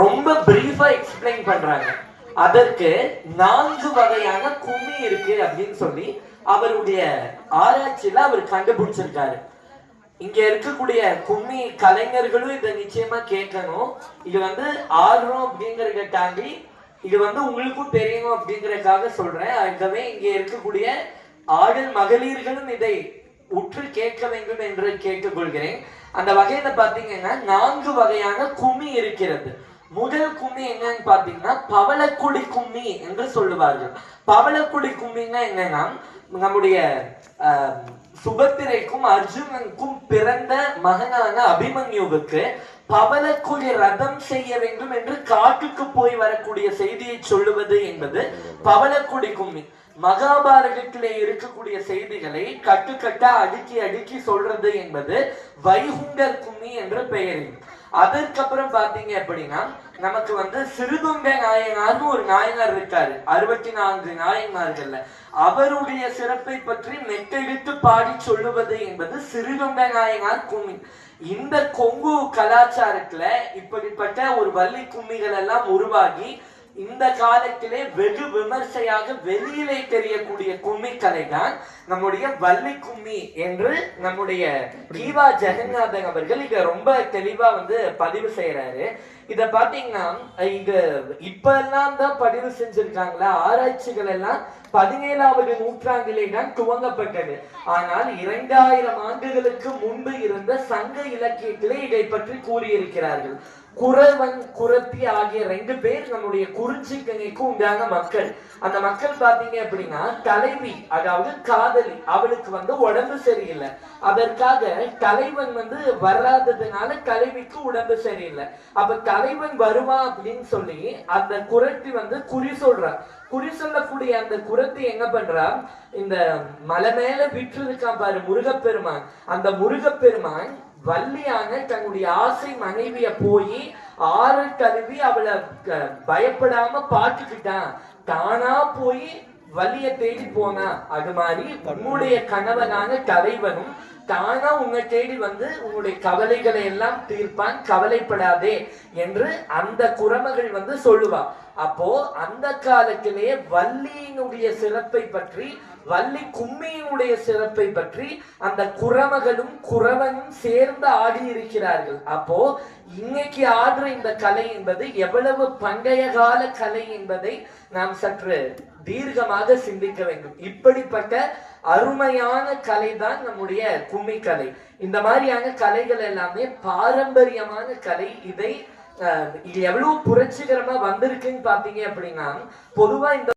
ரொம்ப பிரீஃபா எக்ஸ்பிளைன் பண்றாங்க. அதற்கு நான்கு வகையான கும்மி இருக்கு அப்படின்னு சொல்லி அவருடைய ஆராய்ச்சியில அவர் கண்டுபிடிச்சிருக்காரு. இங்க இருக்கக்கூடிய கும்மி கலைஞர்களும் இதை நிச்சயமா கேட்கணும். இது வந்து ஆடுறோம் அப்படிங்கறத தாண்டி இது வந்து உங்களுக்கும் தெரியணும் அப்படிங்கறதுக்காக சொல்றேன். ஆகவே இங்க இருக்கக்கூடிய ஆடல் மகளிர்களும் இதை உற்று கேட்க வேண்டும் என்று கேட்டுக்கொள்கிறேன். அந்த வகையில பாத்தீங்கன்னா நான்கு வகையான கும்மி இருக்கிறது. முதல் கும்மி என்னன்னு பாத்தீங்கன்னா பவளக்குடி கும்மி என்று சொல்லுவார்கள். பவளக்குடி கும்மின்னா என்னன்னா நம்முடைய ஆஹ், சுபத்திரைக்கும் அர்ஜுனனுக்கும் பிறந்த மகனான அபிமன்யுவுக்கு பவளக்குடி ரதம் செய்ய வேண்டும் என்று காட்டுக்கு போய் வரக்கூடிய செய்தியை சொல்லுவது என்பது பவளக்குடி கும்மி மகாபாரதத்திலே இருக்கக்கூடிய செய்திகளை கட்டுக்கட்டா அடுக்கி அடுக்கி சொல்றது என்பது வைகுண்டர் கும்மி என்ற பெயரில். அதற்கப்புறம் பாத்தீங்க அப்படின்னா நமக்கு வந்து சிறுதுங்க நாயனார்னு ஒரு நாயனார் இருக்காரு. அறுபத்தி நான்கு நாயன்மார்கள்ல. அவருடைய சிறப்பை பற்றி மெட்டெடுத்து பாடி சொல்லுவது என்பது சிறுதுங்க நாயனார் கும்மி. இந்த கொங்கு கலாச்சாரத்துல இப்படிப்பட்ட ஒரு வள்ளி கும்மிகள் எல்லாம் உருவாகி இந்த காலத்திலே வெகு விமர்சையாக வெளியிலே தெரியக்கூடிய கும்மி கலை தான் நம்முடைய வள்ளி கும்மி என்று நம்முடைய கீவா ஜெகநாதன் அவர்கள் இங்க ரொம்ப தெளிவா வந்து பதிவு செய்யறாரு இத பாத்தீங்கன்னா இங்க இப்ப எல்லாம் தான் பதிவு செஞ்சிருக்காங்களா ஆராய்ச்சிகள் எல்லாம் பதினேழாவது நூற்றாண்டிலே தான் துவங்கப்பட்டது. ஆனால் இரண்டாயிரம் ஆண்டுகளுக்கு முன்பு இருந்த சங்க இலக்கியத்திலே இதை பற்றி கூறியிருக்கிறார்கள். குறவன் குரத்தி ஆகிய ரெண்டு பேர் நம்முடைய குறிஞ்சி கங்கைக்கு உண்டான மக்கள். அந்த மக்கள் பாத்தீங்க அப்படின்னா தலைவி அதாவது காதலி அவளுக்கு வந்து உடம்பு சரியில்லை. அதற்காக தலைவன் வந்து வராததுனால தலைவிக்கு உடம்பு சரியில்லை. அப்ப தலைவன் வருவா அப்படின்னு சொல்லி அந்த குரத்தி வந்து குறி சொல்றா. குறி சொல்லக்கூடிய அந்த குரத்தி என்ன பண்றா? இந்த மலை மேல விட்டுருக்கான் பாரு முருகப்பெருமான். அந்த முருகப்பெருமான் வள்ளியான தன்னுடைய ஆசை மனைவிய போய் ஆறு கழுவி அவளை பயப்படாம பார்த்துக்கிட்டான். தானா போய் வள்ளிய தேடி போனா. அது மாதிரி உன்னுடைய கணவனான தலைவனும் தானா உங்க தேடி வந்து உங்களுடைய கவலைகளை எல்லாம் தீர்ப்பான் கவலைப்படாதே என்று அந்த குரமகள் வந்து சொல்லுவா. அப்போ அந்த காலத்திலேயே வள்ளியினுடைய சிறப்பை பற்றி வள்ளி கும்மியினுடைய சிறப்பை பற்றி அந்த குரமகளும் குரவனும் சேர்ந்து ஆடி இருக்கிறார்கள் அப்போ இன்னைக்கு ஆடுற இந்த கலை என்பது எவ்வளவு பண்டைய கால கலை என்பதை நாம் சற்று தீர்க்கமாக சிந்திக்க வேண்டும். இப்படிப்பட்ட அருமையான கலை தான் நம்முடைய கும்மி கலை இந்த மாதிரியான கலைகள் எல்லாமே பாரம்பரியமான கலை. இதை அஹ், இது எவ்வளவு புரட்சிகரமா வந்திருக்குன்னு பாத்தீங்க அப்படின்னா பொதுவா இந்த